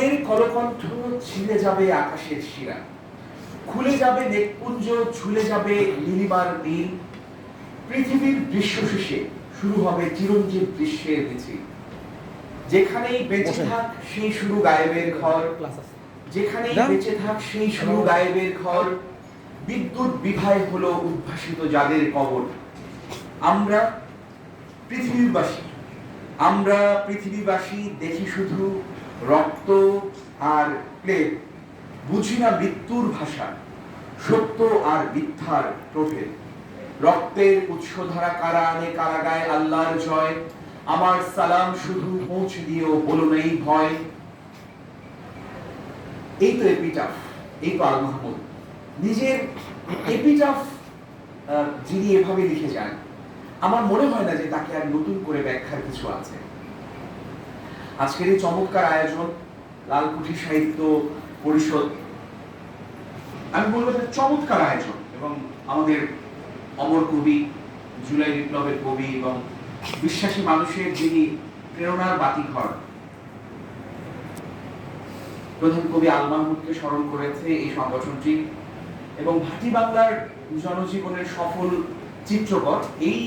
তোমাদের কলকণ্ঠ ছিঁড়ে যাবে আকাশের শিরা। খুলে যাবে নেকপুঞ্জ ঝুলে যাবে নীলিমার নীল। পৃথিবীর দৃশ্য শেষে শুরু হবে চিরঞ্জীব দৃশ্যের মিছিল। যেখানেই বেঁচে থাক সেই শুরু গায়েবের ঘর। যেখানেই বেঁচে থাক সেই শুরু গায়েবের ঘর। বিদ্যুৎ বিভায় হলো উদ্ভাসিত যাদের কবর। আমরা পৃথিবীবাসী। আমরা পৃথিবীবাসী দেখি শুধু রক্ত আর প্লেট বুঝি না মৃত্যুর ভাষা, সত্য আর মিথ্যার প্রভেদ। রক্তের উৎসধারা কারা আনে কারা গায় আল্লাহর জয়? আমার সালাম শুধু পৌঁছে দিও, বলো নেই ভয়। এই তো এপিটাফ এই তো আল মাহমুদ। নিজের এপিটাফ যিনি এভাবে লিখে যান, আমার মনে হয় না যে তাকে আর নতুন করে ব্যাখ্যার কিছু আছে। আজকের এই চমৎকার আয়োজন, লালকুঠি সাহিত্য পরিষদ। আমি বলব যে চমৎকার আয়োজন এবং আমাদের অমর কবি, জুলাই বিপ্লবের কবি এবং বিশ্বাসী মানুষের যিনি প্রেরণার বাতিঘর, প্রধান কবি আল মাহমুদকে স্মরণ করেছে এই সংগঠনটি এবং ভাটি বাংলার জনজীবনের সফল চিত্রকর। এই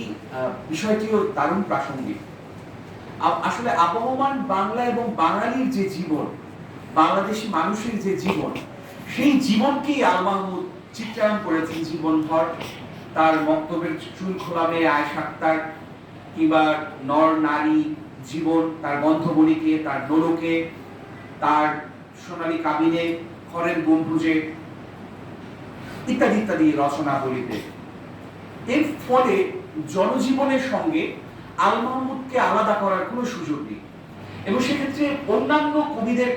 বিষয়টিও দারুণ প্রাসঙ্গিক। আসলে আবহমান বাংলা এবং বাঙালির যে জীবন, বাংলাদেশি মানুষের যে জীবন, সেই জীবনকেই আল মাহমুদ চিত্রায়ন করেছেন জীবনভর। তার বক্তব্যের চুল খোলা মেয়ে আয়সা আক্তার কিংবা নর নারী জীবন, তার গন্ধবলিকে, তার নোলকে তার সোনালী কাবিনে, খড়ের গম্বুজে ইত্যাদি ইত্যাদি রচনাবলিতে। এর ফলে জনজীবনের সঙ্গে আল মাহমুদকে আলাদা করার কোনো সুযোগ নেই। এবং সেক্ষেত্রে অন্যান্য কবিদের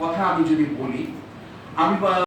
কথা আমি যদি বলি, আমি